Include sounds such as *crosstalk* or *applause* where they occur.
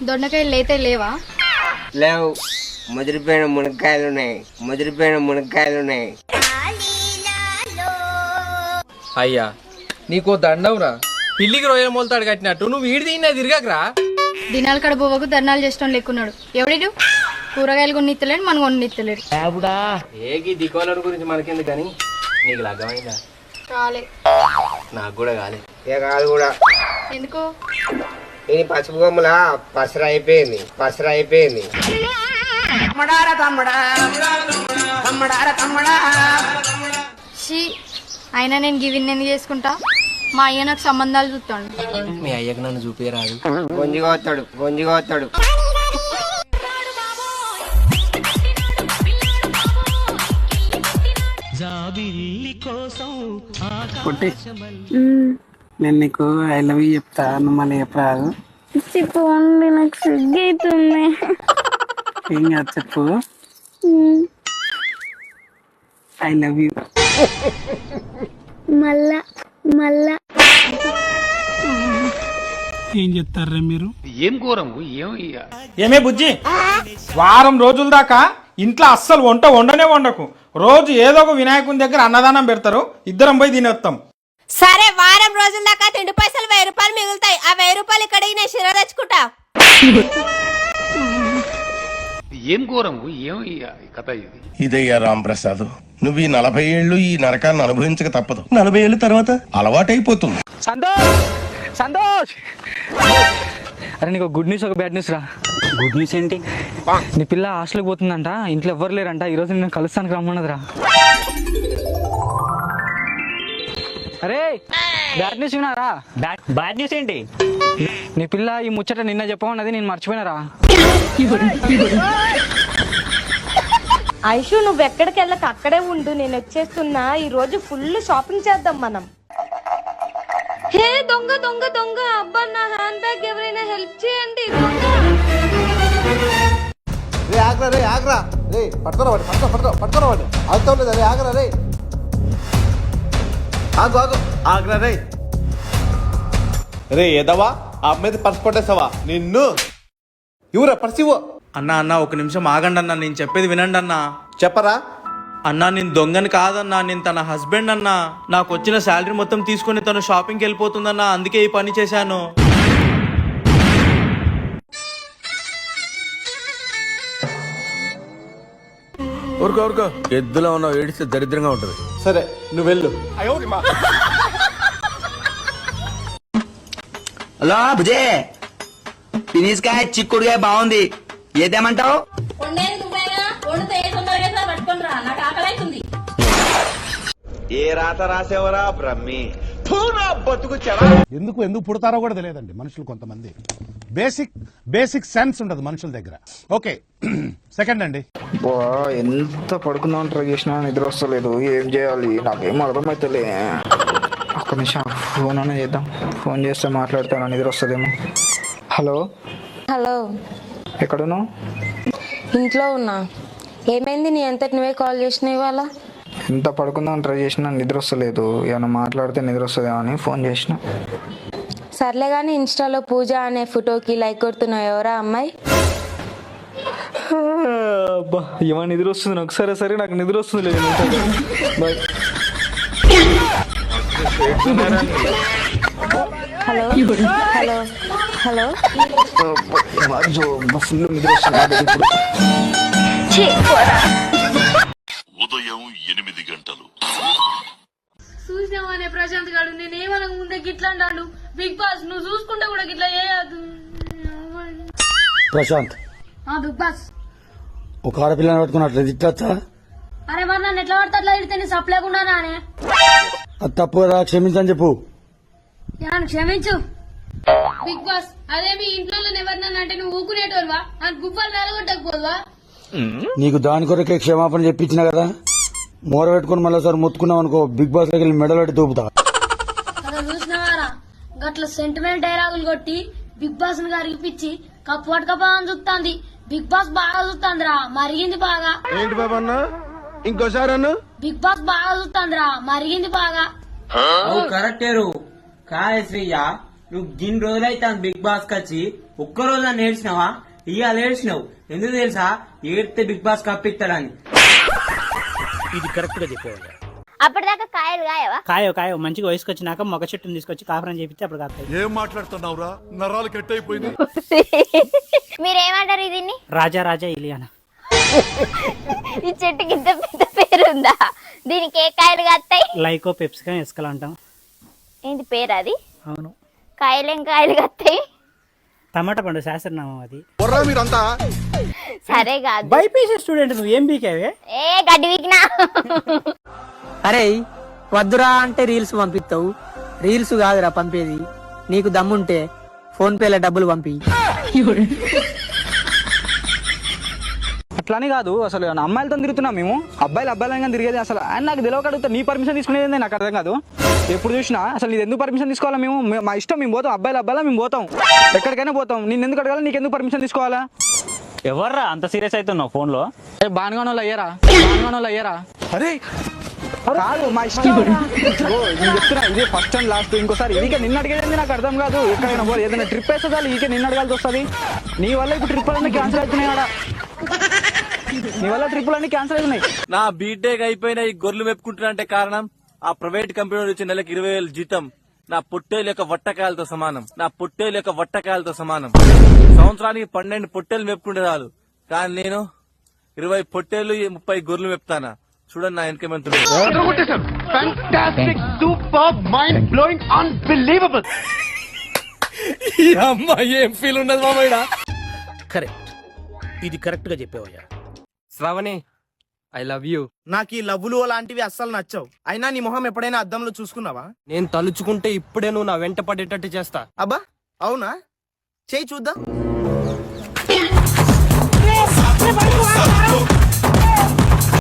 దొండకాయలు లేతే లేవా? లేవు. ముదిరిపోయిన మునక్కాయలు ఉన్నాయి ముదిరిపోయిన మునక్కాయలు ఉన్నాయి అయ్యా నీకో దండవురా. పిల్లికి రొయ్యల మొలతాడు కట్టినట్టు. నువ్వు వీడి తిన్నా తిరగకరా? దినాలు కడ బువ్వకు ధర్నాలు చేస్తాం లేకున్నాడు. ఎవడిడు? కూరగాయలు కొన్ని ఇత్తలేడు మనం కొన్ని ఇత్తలేడు ఏగి దికోలర్ గురించి మనకెందుకు కానీ నీకు లగ్గమైందా? రాలే నాకు కూడా కాలే. ఇక కాదు కూడా. ఎందుకు? ఇది పసుపు కొమ్మల పసర అయిపోయింది పసర అయిపోయింది. షీ అయినా నేను గివిన్ ఎందుకు చేసుకుంటా? మా అయ్య నాకు సంబంధాలు చూస్తాడు. మీ అయ్యకు నన్ను చూపిరాదు గొంజిగా వస్తాడు గొంజిగా వస్తాడు. పుట్టి. నేను నీకు ఐ లవ్ యూ చెప్తా నువ్వు మళ్ళీ చెప్పరాదు. పోండి నాకు సిగ్గైతుంది. ఏం కాదు చెప్పు. ఐ లవ్ యూ మళ్ళా మళ్ళా. ఏం చెప్తారా మీరు? ఏమే బుజ్జి? వారం రోజుల దాకా ఇంట్లో అస్సలు వంట వండనే వండకు. రోజు ఏదో ఒక వినాయకుని దగ్గర అన్నదానం పెడతారు. ఇద్దరం పోయి తినేస్తాం సరే వారం రోజుల దాకా తిండి పైసలు వెయ్యి రూపాయలు మిగులుతాయి. ఆ వెయ్యి రూపాయలు ఇక్కడికి నేను శిర తెచ్చుకుంటా. ఇదయ్యా రాంప్రసాద్ నువ్వు ఈ నలభై ఏళ్ళు ఈ నరకాన్ని అనుభవించక తప్పదు. నలభై ఏళ్ళ తర్వాత? అలవాటైపోతుంది. సంతోష్! సంతోష్! అరే నీకు గుడ్ న్యూస్ ఒక బ్యాడ్ న్యూస్ రా. గుడ్ న్యూస్ ఏంటి? నీ పిల్ల హాస్టల్కి పోతుందంట ఇంట్లో ఎవ్వరు లేరంట ఈరోజు నేను కలుస్తానికి రమ్మన్నదిరా. అరే బ్యాడ్ న్యూస్ వినారా బ్యాడ్ న్యూస్ ఏంటి? నీ పిల్ల ఈ ముచ్చట నిన్న చెప్పమన్నది నేను మర్చిపోయినారా? ఐషు నువ్వు ఎక్కడికి వెళ్ళక అక్కడే ఉండు. నేను వచ్చేస్తున్నా. ఈ రోజు ఫుల్ షాపింగ్ చేద్దాం మనం. హే దొంగ దొంగ దొంగ. అబ్బా నా హ్యాండ్ బ్యాగ్ ఎవరైనా హెల్ప్ చేయండి. దొంగ. రే ఆగ్రా రే ఆగ్రా. రే పట్టుకోరా వాడి పట్టుకో పట్టుకో పట్టుకోరా వాడి ఆగుతావు లేదా రే ఆగ్రా రే. ఆగు ఆగు. ఆగ్రా రే. రే ఎదవా ఆ మీద పర్స్ పట్టేసావా నిన్ను. ఇవ్వరా పర్స్ ఇవ్వు? అన్న అన్న ఒక నిమిషం ఆగండి అన్న నేను చెప్పేది వినండి అన్న. చెప్పరా? అన్నా నేను దొంగని కాదన్నా నేను తన హస్బెండ్ అన్నా. నాకు వచ్చిన శాలరీ మొత్తం తీసుకొని తను షాపింగ్కి వెళ్ళిపోతుందన్నా అందుకే ఈ పని చేశాను. ఊరుకో ఊరుకో. ఎద్దులో ఉన్న ఏడిస్తే దరిద్రంగా ఉంటది. సరే నువ్వు వెళ్ళు. హలో బుజే పినీస్కాయ చిక్కుడుకాయ బాగుంది. ఏదేమంటావు? ఏ రాత రాసేవరా బ్రహ్మి? ఎందుకు ఎందుకు పుడతారో కూడా తెలియదండి మనుషులు కొంతమంది. బేసిక్ బేసిక్ సెన్స్ ఉండదు మనుషుల దగ్గర. ఓకే సెకండ్ *clears throat* అండి. ఎంత పడుకుందాం ట్రై చేసినా నిద్ర వస్తలేదు. ఏం చేయాలి? నాకేం అర్థమైతలే. ఒక్క నిమిషం ఫోన్ అనే చేద్దాం. ఫోన్ చేస్తే మాట్లాడతాను? నిద్ర వస్తుందేమో. హలో హలో ఎక్కడున్నావు? ఇంట్లో ఉన్నా. ఏమైంది? నీ అంతటి నువ్వే కాల్ చేసిన ఇవాళ? ఎంత పడుకుందాం ట్రై చేసినా నిద్ర వస్తలేదు ఏమైనా మాట్లాడితే నిద్ర వస్తుందేమో అని ఫోన్ చేసిన. సర్లే కానీ ఇన్స్టాలో పూజ అనే ఫోటోకి లైక్ కొడుతున్నావు ఎవరా అమ్మాయి? అబ్బా ఏమైనా నిద్ర వస్తుంది నాకు సరే సరే నాకు నిద్ర వస్తుంది లేదు bye hello hello hello. Full నిద్ర వస్తుంది ఇప్పుడు ఉదయం ఎనిమిది గంటలు చూసినావనే ప్రశాంత్ గారు నేను ఏమనక ముందే గిట్లా అంటాడు బిగ్ బాస్ నువ్వు చూసుకుంటే కూడా గిట్లా చేయదు ప్రశాంత్. బిగ్ బాస్ ఒక ఆడపిల్లని పట్టుకున్నట్లు తిట్టచ్చా అరే మరి నన్ను ఎట్లా పడితే అట్లా తిడితే నేను సప్లేకుండా నానే? అది తప్పు కదా క్షమించని చెప్పు. నన్ను క్షమించు. బిగ్ బాస్ అదే మీ ఇంట్లో ఎవరినన్నా అంటే నువ్వు ఊకునేటోరువా అని గుబ్బలు నెలగొట్టకపోదువా? నీకు దాని కొరకే క్షమాపణ చెప్పించిన కదా? మూర పెట్టుకుని మళ్ళీ సార్ మొత్తుకున్నావు అనుకో బిగ్ బాస్ దగ్గర మెడల్ పెట్టి చూసినవారా గట్ల సెంటిమెంట్ డైలాగులు కొట్టి బిగ్ బాస్ని గరిగిపిచ్చి కప్పు పట్టుకపోవాలని చూస్తాంది బిగ్ బాస్ బాగా చూస్తాందిరా మరిగింది బాగా. ఏంటి ఇంకోసారి అన్న? బిగ్ బాస్ బాగా చూస్తాందిరా మరిగింది బాగా. కరెక్టేరు కాయ శ్రీయ నువ్వు గిన్ని రోజులైతే బిగ్ బాస్ వచ్చి ఒక్క రోజు నన్ను ఏడ్చినావా. ఇవాళ ఏడ్చినావు ఎందుకు తెలుసా? ఏడితే బిగ్ బాస్ కప్పిస్తాడని అప్పటిదాకా కాయలు కాయవా? కాయో కాయో మంచిగా వయసుకు వచ్చినాక మొగ చెట్టుని తీసుకొచ్చి కాపురం చేపిస్తే అప్పుడు కాస్తాయి ఏం మాట్లాడుతున్నావురా? నరాలు కట్ అయిపోయింది *laughs* మీరేమంటారు దీన్ని? రాజా రాజా ఇలియానా. ఈ చెట్టుకి ఇంత పెద్ద పేరుందా? దీనికి ఏ కాయలు కాస్తాయి? లైకో పెప్సికా ఇసుకలు అంటాం. ఏంటి పేరు అది? అవును. కాయలేం కాయలు కాస్తాయి? టమాటా పండు శాస్త్రనామం అది. మీరంతా? సరే కాదు. బైపీసీ స్టూడెంట్ నువ్వు ఏం బీకేవే? ఏ గడ్డి వీకినా అరే వద్దురా అంటే రీల్స్ పంపిస్తావు రీల్స్ కాదురా పంపేది. నీకు దమ్ముంటే ఫోన్ పేలో డబ్బులు పంపి. అట్లానే కాదు అసలు అమ్మాయిలతో తిరుగుతున్నాం మేము. అబ్బాయిలు అబ్బాయిలు తిరిగేది అసలు. ఆయన నాకు తెలియక అడుగుతా నీ పర్మిషన్ తీసుకునేది నాకు అర్థం కాదు. ఎప్పుడు చూసినా అసలు నీది ఎందుకు పర్మిషన్ తీసుకోవాలా మేము? మే- మా ఇష్టం మేము పోతాం. అబ్బాయిలు అబ్బాయిలా మేము పోతాం. ఎక్కడికైనా పోతాం. నేను ఎందుకు అడగాలి? నీకు ఎందుకు పర్మిషన్ తీసుకోవాలా? ఎవర్రా? అంత సీరియస్ అవుతున్నావు ఫోన్లో ఏ బానుగానోళ్ళు అయ్యారా? బానుగానోళ్ళు అయ్యారా? అరే కాదు మా ఇష్టం. నేను చెప్తున్నా ఇది ఫస్ట్ అండ్ లాస్ట్ ఇంకోసారి ఇదికే నిన్న అడిగేది నాకు అర్థం కాదు. ఎక్కడైనా పోయి ఏదైనా ట్రిప్ వేస్తే చాలు ఇదికే నిన్న అడగాల్సి వస్తుంది. నీ వల్ల ఇప్పుడు ట్రిప్ అన్నీ క్యాన్సిల్ అవుతున్నాయి ఆడ. నీ వల్ల ట్రిప్పులు అన్ని క్యాన్సిల్ అవుతున్నాయి. నా బీటెక్ అయిపోయిన ఈ గొర్రెలు మెప్పుకుంటున్నా అంటే కారణం ఆ ప్రైవేట్ కంపెనీ వచ్చి నెలకి ఇరవై వేలు జీతం. నా పొట్టేలు యొక్క వట్టకాయలతో సమానం. నా పొట్టేలు యొక్క వట్టకాయలతో సమానం. సంవత్సరానికి పన్నెండు పొట్టేలు మెప్పుకుంటే చాలు. కానీ నేను ఇరవై పొట్టేలు ఈ ముప్పై గొర్రెలు మెప్తానా? చూడండి నా వెనకేమంటున్నాడు ఏం ఫీల్ ఉండదు ఇది శ్రావణి ఐ లవ్ యూ నాకు ఈ లవ్లు అలాంటివి అస్సలు నచ్చవు. అయినా నీ మొహం ఎప్పుడైనా అద్దంలో చూసుకున్నావా? నేను తలుచుకుంటే ఇప్పుడే నువ్వు నా వెంట పడేటట్టు చేస్తా. అబ్బా అవునా? చేయి చూద్దాం.